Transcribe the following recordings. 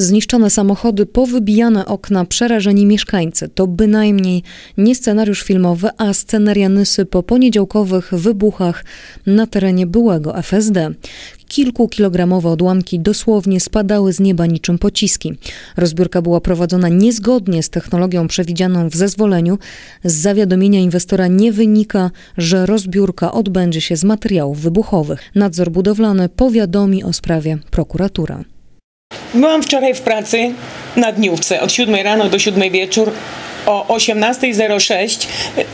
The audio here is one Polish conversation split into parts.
Zniszczone samochody, powybijane okna, przerażeni mieszkańcy. To bynajmniej nie scenariusz filmowy, a scenaria Nysy po poniedziałkowych wybuchach na terenie byłego FSD. Kilkukilogramowe odłamki dosłownie spadały z nieba niczym pociski. Rozbiórka była prowadzona niezgodnie z technologią przewidzianą w zezwoleniu. Z zawiadomienia inwestora nie wynika, że rozbiórka odbędzie się z materiałów wybuchowych. Nadzór budowlany powiadomi o sprawie prokuratura. Byłam wczoraj w pracy na dniówce od 7 rano do 7 wieczór. O 18.06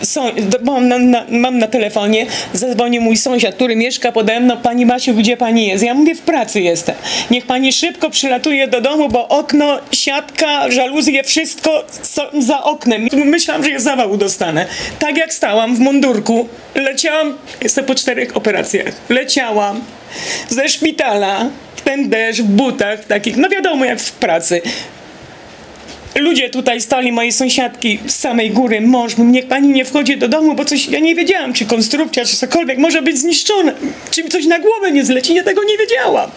są, mam, na, na, mam na telefonie, zadzwonił mój sąsiad, który mieszka pode mną. Pani Basiu, gdzie pani jest? Ja mówię, w pracy jestem. Niech pani szybko przylatuje do domu, bo okno, siatka, żaluzje, wszystko są za oknem. Myślałam, że ja zawału dostanę. Tak jak stałam w mundurku, leciałam, jestem po czterech operacjach, leciałam ze szpitala, ten deszcz, w butach takich, no wiadomo jak w pracy. Ludzie tutaj stali, moje sąsiadki z samej góry, mąż, niech pani nie wchodzi do domu, bo coś, ja nie wiedziałam, czy konstrukcja, czy cokolwiek może być zniszczone, czy coś na głowę nie zleci, ja tego nie wiedziałam.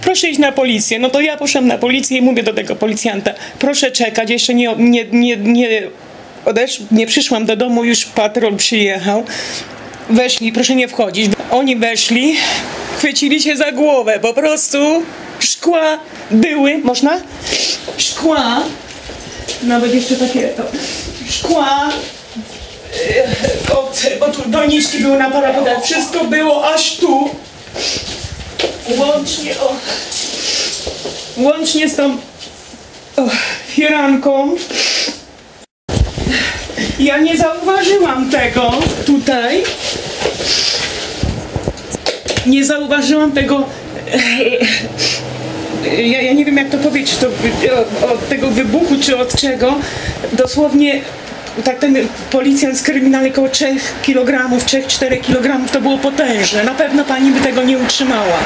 Proszę iść na policję. No to ja poszłam na policję i mówię do tego policjanta, proszę czekać, jeszcze nie, nie, nie, nie, odesz, nie przyszłam do domu, już patrol przyjechał. Weszli, proszę nie wchodzić. Oni weszli, chwycili się za głowę, po prostu szkła były, można? Szkła, nawet jeszcze takie to, szkła, e, od, bo tu doniczki były na parapetach, wszystko było aż tu, łącznie, o, łącznie z tą o, firanką. Ja nie zauważyłam tego tutaj. Nie zauważyłam tego. Ja, ja nie wiem jak to powiedzieć, to od, od tego wybuchu, czy od czego. Dosłownie tak ten policjant z kryminalnej około 3 kg, 3-4 kg to było potężne. Na pewno pani by tego nie utrzymała.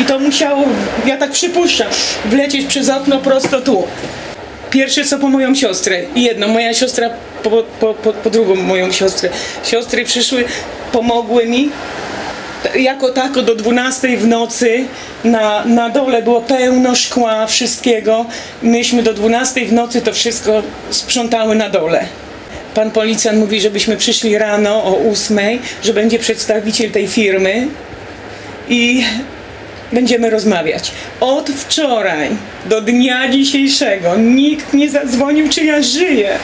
I to musiało, ja tak przypuszczam, wlecieć przez okno prosto tu. Pierwsze co po moją siostrę. Jedno, moja siostra po, po, po, po drugą moją siostrę. Siostry przyszły, pomogły mi. Jako tako do 12 w nocy na, na dole było pełno szkła, wszystkiego. Myśmy do 12 w nocy to wszystko sprzątały na dole. Pan policjant mówi, żebyśmy przyszli rano o 8, że będzie przedstawiciel tej firmy i będziemy rozmawiać. Od wczoraj do dnia dzisiejszego nikt nie zadzwonił, czy ja żyję,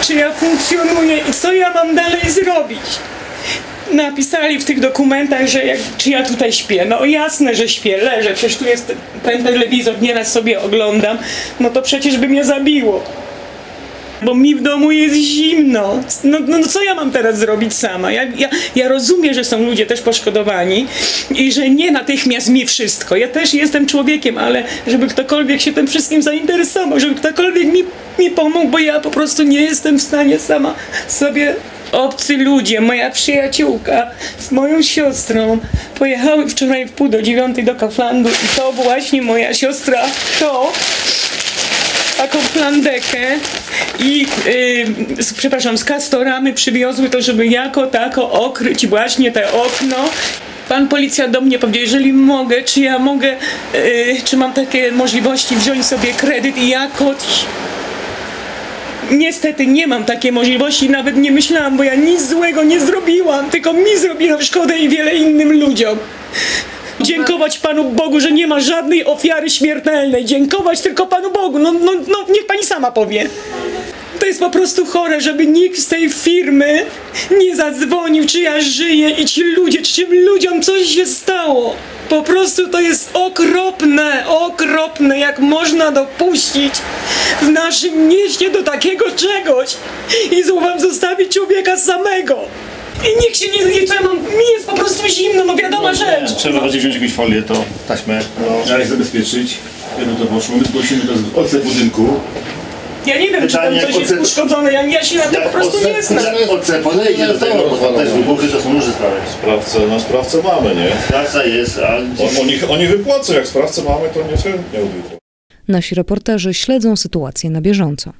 czy ja funkcjonuję i co ja mam dalej zrobić. Napisali w tych dokumentach, że jak, czy ja tutaj śpię. No jasne, że śpię, leżę, przecież tu jest ten telewizor, nieraz sobie oglądam, no to przecież by mnie zabiło. Bo mi w domu jest zimno. No, no, no co ja mam teraz zrobić sama? Ja, ja, ja rozumiem, że są ludzie też poszkodowani i że nie natychmiast mi wszystko. Ja też jestem człowiekiem, ale żeby ktokolwiek się tym wszystkim zainteresował, żeby ktokolwiek mi, mi pomógł, bo ja po prostu nie jestem w stanie sama sobie obcy ludzie, moja przyjaciółka z moją siostrą pojechały wczoraj w pół do dziewiątej do Kauflandu i to właśnie moja siostra, to taką plandekę i yy, z, przepraszam, z kastoramy przywiozły to, żeby jako tako okryć właśnie te okno. Pan policjant do mnie powiedział, jeżeli mogę, czy ja mogę, yy, czy mam takie możliwości wziąć sobie kredyt i jakoś Niestety nie mam takiej możliwości, nawet nie myślałam, bo ja nic złego nie zrobiłam, tylko mi zrobiłam szkodę i wiele innym ludziom. Dziękować Panu Bogu, że nie ma żadnej ofiary śmiertelnej. Dziękować tylko Panu Bogu. No, no, no niech Pani sama powie. Jest po prostu chore, żeby nikt z tej firmy nie zadzwonił, czy ja żyję i ci ludzie, czy tym ludziom coś się stało. Po prostu to jest okropne, okropne, jak można dopuścić w naszym mieście do takiego czegoś i wam zostawić człowieka samego. I nikt się nie zjedzie, no, mi jest po prostu zimno, no wiadoma rzecz. Trzeba będzie wziąć jakąś folię, to taśmę, no. jak zabezpieczyć. Żeby to poszło, my zgłosimy to z OC budynku. Ja nie wiem, Pytanie, czy tam coś jest uszkodzone, ja, ja się na tym po prostu nie znam. Jak OC podejdzie do tego, bo też wybuchy to są różne sprawy. Sprawcę, no sprawcę mamy, nie? Praca jest, a O, oni, oni wypłacą, jak sprawcę mamy, to nie chętnie odwypłacą. Nasi reporterzy śledzą sytuację na bieżąco.